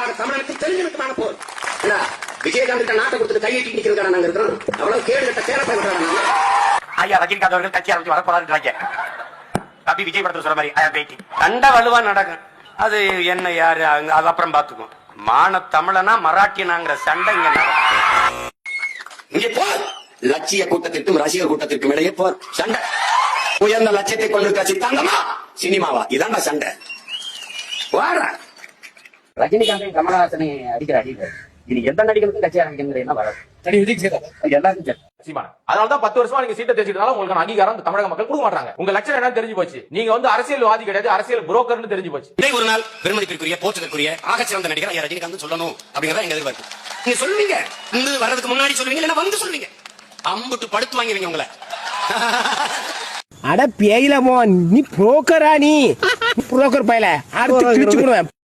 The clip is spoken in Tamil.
அப்பாட தமிழனுக்கு தெரிஞ்சவனுக்குமான போர். என்ன நாட்டை கொடுத்துட்டு கையெட்டி நிக்கிறதுக்கான நாங்க இருக்கிறோம். அவ்வளவு கேடு கட்ட பயன்படுறாங்க நாங்க ஐயா ரஜினிகாந்த் அவர்கள் கட்சி ஆரம்பிச்சு வரப்போறாருன்றாங்க தம்பி விஜய் படத்துல சொல்ற மாதிரி ஐயா பேட்டி. சண்டை வலுவா நடக்கும். அது என்ன யாரு? அது அப்புறம் பாத்துக்குவோம் மான தமிழனா மராட்டியனாங்கிற சண்டை இங்க இங்கே போர் லட்சிய கூட்டத்திற்கும் ரசிகர் கூட்டத்திற்கும் இடையே போர் சண்டை. உயர்ந்த லட்சியத்தை கொண்டிருக்க சித்தாந்தமா? சினிமாவா? இதான்டா சண்டை. வாடா. ரஜினிகாந்தையும் கமலஹாசனையும் அடிக்கிற அடிக்கிறார் இது எந்த நடிகருக்கும் கட்சி என்ன எல்லாருக்கும் சரி சீமான அதனாலதான் பத்து வருஷமா நீங்க சீட்டை தெரிஞ்சுக்கிறதால உங்களுக்கு அங்கீகாரம் தமிழக மக்கள் கொடுக்க மாட்டாங்க. உங்க லட்சணம் என்னன்னு தெரிஞ்சு போச்சு. நீங்க வந்து அரசியல்வாதி கிடையாது அரசியல் புரோக்கர்னு தெரிஞ்சு போச்சு. இதை ஒரு நாள் பெருமதிப்பிற்குரிய போற்றுதற்குரிய ஆகச்சிறந்த நடிகர் ஐயா ரஜினிகாந்த் சொல்லணும் அப்படிங்கறத எங்க எதிர்பார்ப்பு. நீங்க சொல்லுவீங்க. வந்து வர்றதுக்கு முன்னாடி சொல்லுவீங்க இல்லைன்னா வந்து சொல்லுவீங்க. அம்புட்டு படுத்து வாங்கிடுவீங்க உங்களை. அட பேயில மோ நீ புரோக்கரா நீ? புரோக்கர் பயல அடுத்து கிழிச்சு